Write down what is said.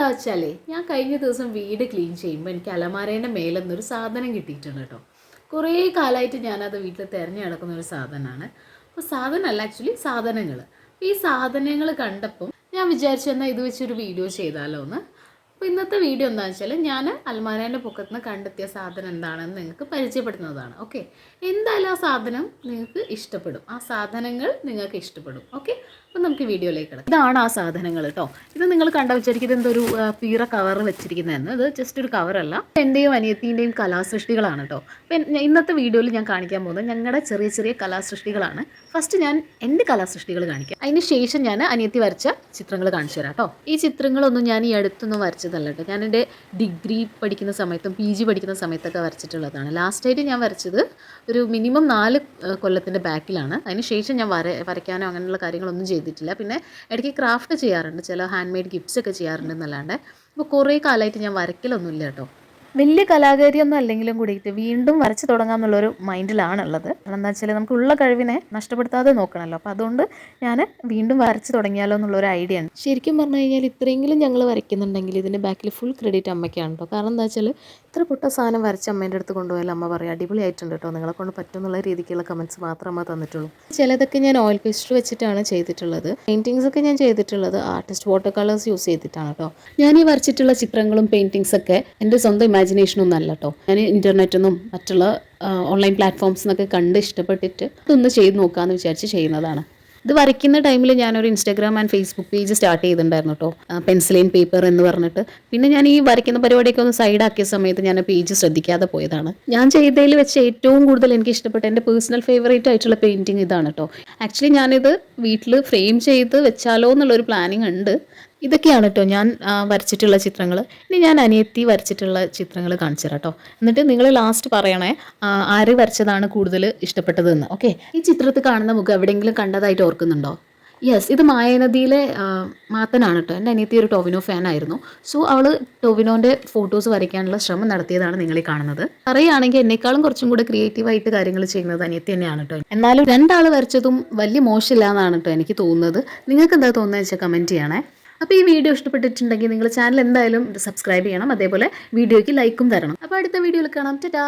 എന്താ വെച്ചാലേ ഞാൻ കഴിഞ്ഞ ദിവസം വീട് ക്ലീൻ ചെയ്യുമ്പോൾ എനിക്ക് അലമാരേന്റെ മേലെന്നൊരു സാധനം കിട്ടിയിട്ടുണ്ട് കേട്ടോ കുറേ കാലമായിട്ട് ഞാനത് വീട്ടിൽ തിരഞ്ഞു നടക്കുന്ന ഒരു സാധനമാണ് അപ്പോൾ സാധനമല്ല ആക്ച്വലി സാധനങ്ങൾ ഈ സാധനങ്ങൾ കണ്ടപ്പോൾ ഞാൻ വിചാരിച്ചു എന്നാൽ ഇത് വെച്ചൊരു വീഡിയോ ചെയ്താലോ എന്ന് അപ്പോൾ ഇന്നത്തെ വീഡിയോ എന്താണെന്ന് വെച്ചാൽ ഞാൻ അൽമാരേന്റെ പൊക്കത്ത് നിന്ന് കണ്ടെത്തിയ സാധനം എന്താണെന്ന് നിങ്ങൾക്ക് പരിചയപ്പെടുന്നതാണ് ഓക്കെ എന്തായാലും ആ സാധനം നിങ്ങൾക്ക് ഇഷ്ടപ്പെടും. ആ സാധനങ്ങൾ നിങ്ങൾക്ക് ഇഷ്ടപ്പെടും ഓക്കെ അപ്പോൾ നമുക്ക് വീഡിയോയിലേക്ക് കിടക്കാം. ഇതാണ് ആ സാധനങ്ങൾ കേട്ടോ ഇത് നിങ്ങൾ കണ്ട വിചാരിക്കുന്നത് എന്തൊരു പീറ കവർ വെച്ചിരിക്കുന്നതെന്ന്. ഇത് ജസ്റ്റ് ഒരു കവറല്ല എന്റെയും അനിയത്തിന്റെയും കലാസൃഷ്ടികളാണ് കേട്ടോ അപ്പം ഇന്നത്തെ വീഡിയോയിൽ ഞാൻ കാണിക്കാൻ പോകുന്നത് ഞങ്ങളുടെ ചെറിയ ചെറിയ കലാസൃഷ്ടികളാണ്. ഫസ്റ്റ് ഞാൻ എന്റെ കലാസൃഷ്ടികൾ കാണിക്കാം. അതിന് ശേഷം ഞാൻ അനിയത്തി വരച്ച ചിത്രങ്ങൾ കാണിച്ചു തരാം കേട്ടോ ഈ ചിത്രങ്ങളൊന്നും ഞാൻ ഈ അടുത്തൊന്നും വരച്ചതല്ല കേട്ടോ ഞാൻ എന്റെ ഡിഗ്രി പഠിക്കുന്ന സമയത്തും പി ജി പഠിക്കുന്ന സമയത്തൊക്കെ വരച്ചിട്ടുള്ളതാണ്. ലാസ്റ്റായിട്ട് ഞാൻ വരച്ചത് ഒരു മിനിമം നാല് കൊല്ലത്തിന്റെ ബാക്കിലാണ്. അതിന് ശേഷം ഞാൻ വര വരയ്ക്കാനോ അങ്ങനെയുള്ള കാര്യങ്ങളൊന്നും ചെയ്തിട്ടില്ല. പിന്നെ ഇടയ്ക്ക് ക്രാഫ്റ്റ് ചെയ്യാറുണ്ട്. ചില ഹാൻഡ് മെയ്ഡ് ഗിഫ്റ്റ്സ് ഒക്കെ ചെയ്യാറുണ്ട് എന്നല്ലാണ്ട്. അപ്പോൾ കുറേ കാലമായിട്ട് ഞാൻ വരയ്ക്കലൊന്നുമില്ല കേട്ടോ. വലിയ കലാകാരിയൊന്നും അല്ലെങ്കിലും കൂടിയിട്ട് വീണ്ടും വരച്ചു തുടങ്ങാമെന്നുള്ളൊരു മൈൻഡിലാണുള്ളത്. കാരണം എന്താ വെച്ചാൽ നമുക്ക് ഉള്ള കഴിവിനെ നഷ്ടപ്പെടുത്താതെ നോക്കണമല്ലോ അപ്പോൾ അതുകൊണ്ട് ഞാൻ വീണ്ടും വരച്ച് തുടങ്ങിയാലോ എന്നുള്ളൊരു ഐഡിയ ആണ് ശരിക്കും പറഞ്ഞു കഴിഞ്ഞാൽ ഇത്രയെങ്കിലും ഞങ്ങൾ വരയ്ക്കുന്നുണ്ടെങ്കിൽ ഇതിന്റെ ബാക്കിൽ ഫുൾ ക്രെഡിറ്റ് അമ്മയ്ക്കാണ് കേട്ടോ കാരണം എന്താ വെച്ചാൽ ഇത്ര പൊട്ട സാധനം വരച്ച് അമ്മേന്റെ അടുത്ത് കൊണ്ടുപോയാലും അമ്മ പറയും അടിപൊളിയായിട്ടുണ്ട് കേട്ടോ നിങ്ങളെ കൊണ്ട് പറ്റുന്നുള്ള രീതിക്കുള്ള കമൻസ് മാത്രം അമ്മ തന്നിട്ടുള്ളൂ. ചിലതൊക്കെ ഞാൻ ഓയിൽ പേസ്റ്റ് വെച്ചിട്ടാണ് ചെയ്തിട്ടുള്ളത്. പെയിന്റിങ്സ് ഒക്കെ ഞാൻ ചെയ്തിട്ടുള്ളത് ആർട്ടിസ്റ്റ് വാട്ടർ കളേഴ്സ് യൂസ് ചെയ്തിട്ടാണ് കേട്ടോ ഞാൻ ഈ വരച്ചിട്ടുള്ള ചിത്രങ്ങളും പെയിന്റിങ്സൊക്കെ എന്റെ സ്വന്തം ഇമാജിനേഷനൊന്നും അല്ല കേട്ടോ ഞാൻ ഇന്റർനെറ്റിൽ മറ്റുള്ള ഓൺലൈൻ പ്ലാറ്റ്ഫോംസ് നിന്നൊക്കെ കണ്ട് ഇഷ്ടപ്പെട്ടിട്ട് ഇതൊന്ന് ചെയ്ത് നോക്കാന്ന് വിചാരിച്ച് ചെയ്യുന്നതാണ്. ഇത് വരയ്ക്കുന്ന ടൈമിൽ ഞാനൊരു Instagram and Facebook page start ചെയ്തിട്ടുണ്ടായിരുന്നു കേട്ടോ പെൻസിലൈൻ പേപ്പർ എന്ന് പറഞ്ഞിട്ട്. പിന്നെ ഞാൻ ഈ വരയ്ക്കുന്ന പരിപാടിയൊക്കെ ഒന്ന് സൈഡാക്കിയ സമയത്ത് ഞാൻ പേജ് ശ്രദ്ധിക്കാതെ പോയതാണ്. ഞാൻ ചെയ്തതിൽ വെച്ച് ഏറ്റവും കൂടുതൽ എനിക്ക് ഇഷ്ടപ്പെട്ട എന്റെ പേഴ്സണൽ ഫേവറേറ്റ് ആയിട്ടുള്ള പെയിന്റിങ് ഇതാണ് കേട്ടോ ആക്ച്വലി ഞാനിത് വീട്ടിൽ ഫ്രെയിം ചെയ്ത് വെച്ചാലോ എന്നുള്ളൊരു പ്ലാനിങ് ഉണ്ട്. ഇതൊക്കെയാണ് കേട്ടോ ഞാൻ വരച്ചിട്ടുള്ള ചിത്രങ്ങൾ ഇനി ഞാൻ അനിയത്തി വരച്ചിട്ടുള്ള ചിത്രങ്ങൾ കാണിച്ചു കേട്ടോ. എന്നിട്ട് നിങ്ങൾ ലാസ്റ്റ് പറയണേ ആര് വരച്ചതാണ് കൂടുതൽ ഇഷ്ടപ്പെട്ടതെന്ന്. ഓക്കെ ഈ ചിത്രത്തിൽ കാണുന്ന മുഖം എവിടെയെങ്കിലും കണ്ടതായിട്ട് ഓർക്കുന്നുണ്ടോ? യെസ് ഇത് മായനദിയിലെ മാത്തനാണ് കേട്ടോ. എന്റെ അനിയത്തി ഒരു ടോവിനോ ഫാൻ ആയിരുന്നു. സോ അവൾ ടോവിനോന്റെ ഫോട്ടോസ് വരയ്ക്കാനുള്ള ശ്രമം നടത്തിയതാണ് നിങ്ങളീ കാണുന്നത്. പറയുകയാണെങ്കിൽ എന്നെക്കാളും കുറച്ചും കൂടെ ക്രിയേറ്റീവായിട്ട് കാര്യങ്ങൾ ചെയ്യുന്നത് അനിയത്തി തന്നെയാണ് കേട്ടോ. എന്നാലും രണ്ടാൾ വരച്ചതും വലിയ മോശമില്ല എന്നാണ് കേട്ടോ എനിക്ക് തോന്നുന്നത്. നിങ്ങൾക്ക് എന്താ തോന്നുന്നത് വെച്ചാൽ കമന്റ് ചെയ്യണേ. അപ്പോൾ ഈ വീഡിയോ ഇഷ്ടപ്പെട്ടിട്ടുണ്ടെങ്കിൽ നിങ്ങൾ ചാനൽ എന്തായാലും സബ്സ്ക്രൈബ് ചെയ്യണം. അതേപോലെ വീഡിയോയ്ക്ക് ലൈക്കും തരണം. അപ്പോൾ അടുത്ത വീഡിയോയിൽ കാണാം. ടാ